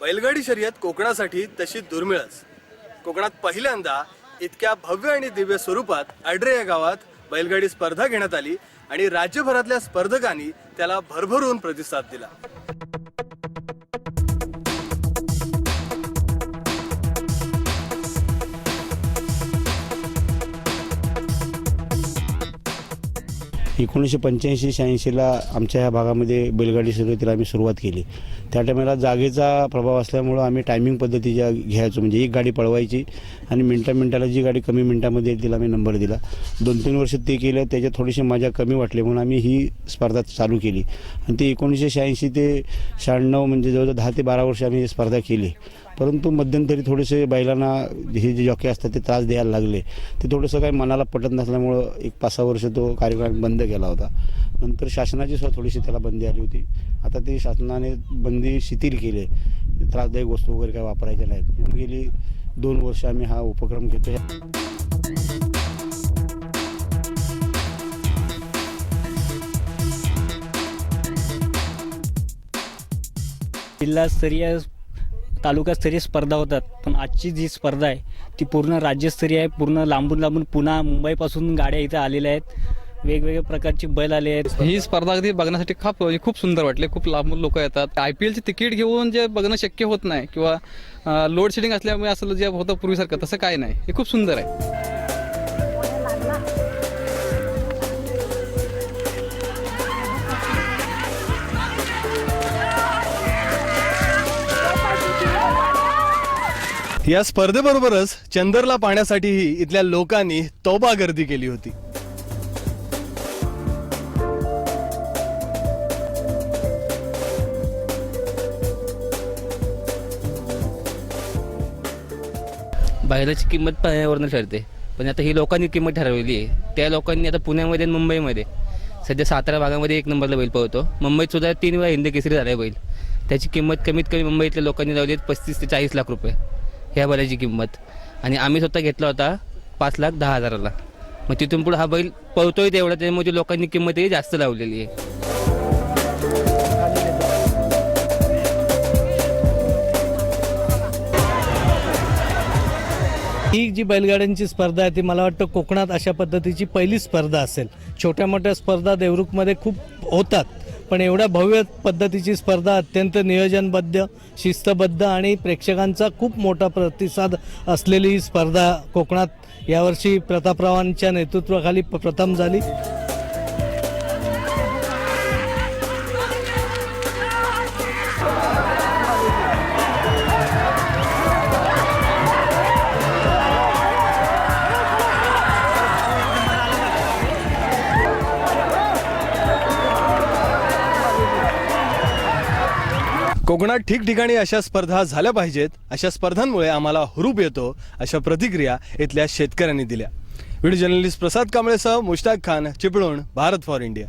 बैलगाडी शर्यत कोकणासाठी तशी दुर्मिळच. कोकणात पहिल्यांदा इतक्या भव्य आणि दिव्य स्वरूपात आड्रे या गावात बैलगाडी स्पर्धा घेण्यात आली आणि राज्यभरातल्या स्पर्धकांनी त्याला भरभरून प्रतिसाद दिला. एकोणीसशे पंच्याऐंशी शहाऐंशीला आमच्या ह्या भागामध्ये बैलगाडी शर्यतीला आम्ही सुरुवात केली. त्या टायमाला जागेचा प्रभाव असल्यामुळं आम्ही टायमिंग पद्धतीच्या घ्यायचो म्हणजे एक गाडी पळवायची आणि मिनटा मिनटाला जी गाडी कमी मिनटामध्ये येईल तिला आम्ही नंबर दिला. दोन तीन वर्ष ते केलं त्याच्यात थोडीशी मजा कमी वाटली म्हणून आम्ही ही स्पर्धा चालू केली. आणि ती एकोणीसशे शहाऐंशी ते शहाण्णव म्हणजे जवळजवळ दहा ते बारा वर्ष आम्ही ही स्पर्धा केली. परंतु मध्यंतरी थोडेसे बैलांना हे जे जॉकी असतात ते त्रास द्यायला लागले. ते थोडंसं काही मनाला पटत नसल्यामुळं एक पाच सहा वर्ष तो कार्यक्रम बंद केला होता. नंतर शासनाची सुद्धा थोडीशी त्याला बंदी आली होती. आता ती शासनाने बंदी शिथिल केली. आहे त्रासदायक वस्तू वगैरे काय वापरायच्या नाहीत. गेली दोन वर्ष आम्ही हा उपक्रम घेतो जिल्हास्तरीय तालुकास्तरीय स्पर्धा होतात. पण आजची जी स्पर्धा आहे ती पूर्ण राज्यस्तरीय आहे. पूर्ण लांबून लांबून पुन्हा मुंबईपासून गाड्या इथं आलेल्या आहेत. वेगवेगळ्या प्रकारची बैल आले आहेत. ही स्पर्धा अगदी बघण्यासाठी खूप म्हणजे खूप सुंदर वाटले. खूप लांबून लोक येतात. आय पी एलची तिकीट घेऊन जे बघणं शक्य होत नाही किंवा लोड शेडिंग असल्यामुळे असं जे होतं पूर्वीसारखं तसं काय नाही. हे खूप सुंदर आहे. या स्पर्धेबरोबरच चंदरला पाहण्यासाठीही इथल्या लोकांनी तोबा गर्दी केली होती. बाहेरची किंमत पाण्यावरनं ठरते. पण आता ही लोकांनी किंमत ठरवली आहे. त्या लोकांनी आता पुण्यामध्ये आणि मुंबईमध्ये सध्या सातारा भागामध्ये एक नंबरला बैल पळतो. मुंबईत सुद्धा तीन वेळा हिंदी केसरी झाला आहे बैल. त्याची किंमत कमीत कमी मुंबईतल्या लोकांनी लावली आहे पस्तीस ते चाळीस लाख रुपये. ह्या बैलाची किंमत. आणि आम्ही स्वतः घेतला होता पाच लाख दहा हजाराला. मग तिथून पुढे हा बैल पळतोय तेवढा त्यामुळे लोकांनी किंमतही जास्त लावलेली आहे. ही जी बैलगाड्यांची स्पर्धा आहे ती मला वाटतं कोकणात अशा पद्धतीची पहिली स्पर्धा असेल. छोट्या मोठ्या स्पर्धा देवरुखमध्ये खूप होतात. पण एवढ्या भव्य पद्धतीची स्पर्धा अत्यंत नियोजनबद्ध शिस्तबद्ध आणि प्रेक्षकांचा खूप मोठा प्रतिसाद असलेली ही स्पर्धा कोकणात यावर्षी प्रतापरावांच्या नेतृत्वाखाली प्रथम झाली. कोकणात ठिकठिकाणी अशा स्पर्धा झाल्या पाहिजेत अशा स्पर्धांमुळे आम्हाला हुरूप येतो अशा प्रतिक्रिया इथल्या शेतकऱ्यांनी दिल्या. व्हिडिओ जर्नलिस्ट प्रसाद कांबळेसह मुश्ताक खान चिपळूण भारत फॉर इंडिया.